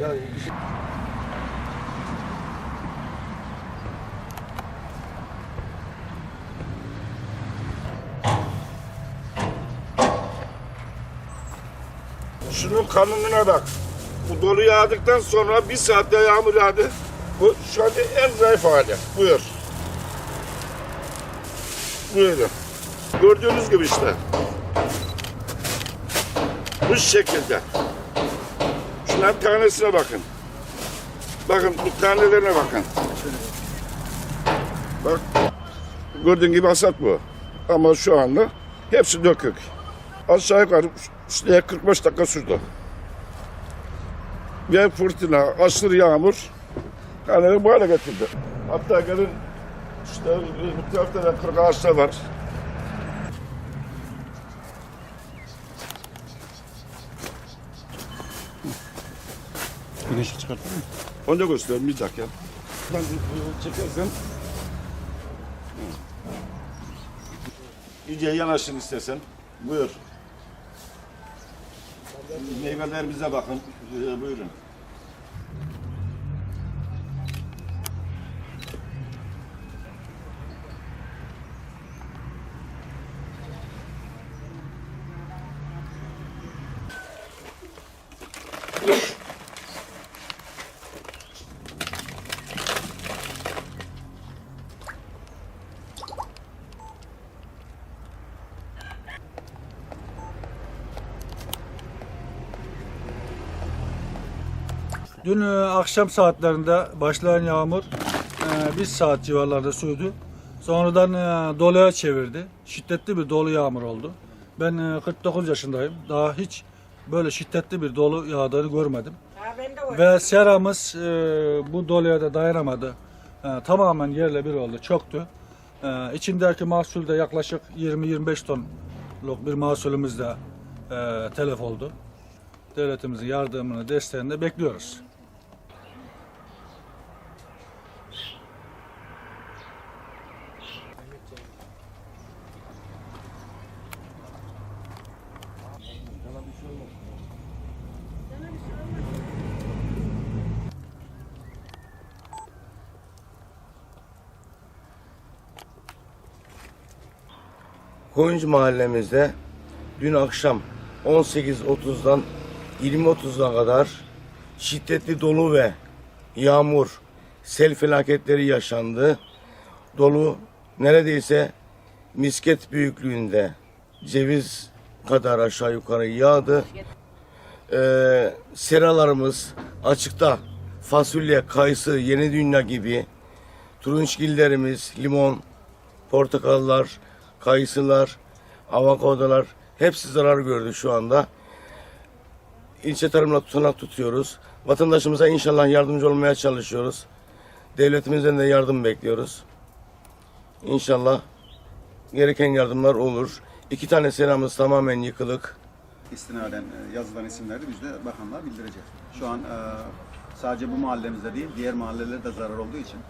Şunun kanununa bak. Bu dolu yağdıktan sonra bir saatte yağmur yağdı. Bu şu anda en zayıf hali. Buyur. Buyurun. Gördüğünüz gibi işte. Bu şekilde. Şunların tanesine bakın. Bakın bu tanelerine bakın. Bak. Gördüğün gibi hasat bu. Ama şu anda hepsi dökük. Aşağı yukarı işte 45 dakika sürdü. Ve fırtına, aşırı yağmur kaneleri bu hale getirdi. Hatta gelin işte bu tarafta da kırk ağaçlar var. Güneşi çıkarttın mı? Onu da göstereyim bir dakika. Ben çekersen. İyice yanaşın istersen. Buyur. Meyvelerimize bakın. Ee, Buyurun. Dün e, akşam saatlerinde başlayan yağmur e, bir saat civarlarda sürdü. Sonradan e, doluya çevirdi. Şiddetli bir dolu yağmur oldu. Ben e, 49 yaşındayım. Daha hiç böyle şiddetli bir dolu yağdığını görmedim. Ve seramız e, bu doluya da dayanamadı. E, tamamen yerle bir oldu, çöktü. E, içindeki mahsul de yaklaşık 20-25 tonluk bir mahsulümüz de e, telef oldu. Devletimizin yardımını, desteğini de bekliyoruz. Koyuncu mahallemizde dün akşam 18.30'dan 20.30'a kadar şiddetli dolu ve yağmur, sel felaketleri yaşandı. Dolu neredeyse misket büyüklüğünde ceviz kadar aşağı yukarı yağdı. Ee, seralarımız açıkta fasulye, kayısı, yeni dünya gibi turunçgillerimiz, limon, portakallar, kayısılar, avokadolar hepsi zarar gördü şu anda. İlçe tarımla tutanak tutuyoruz. Vatandaşımıza inşallah yardımcı olmaya çalışıyoruz. Devletimizden de yardım bekliyoruz. İnşallah gereken yardımlar olur. İki tane seramız tamamen yıkılık. İstinaden e, yazılan isimleri biz de bakanlığa bildireceğiz. Şu an e, sadece bu mahallemizde değil, diğer mahallelerde de zarar olduğu için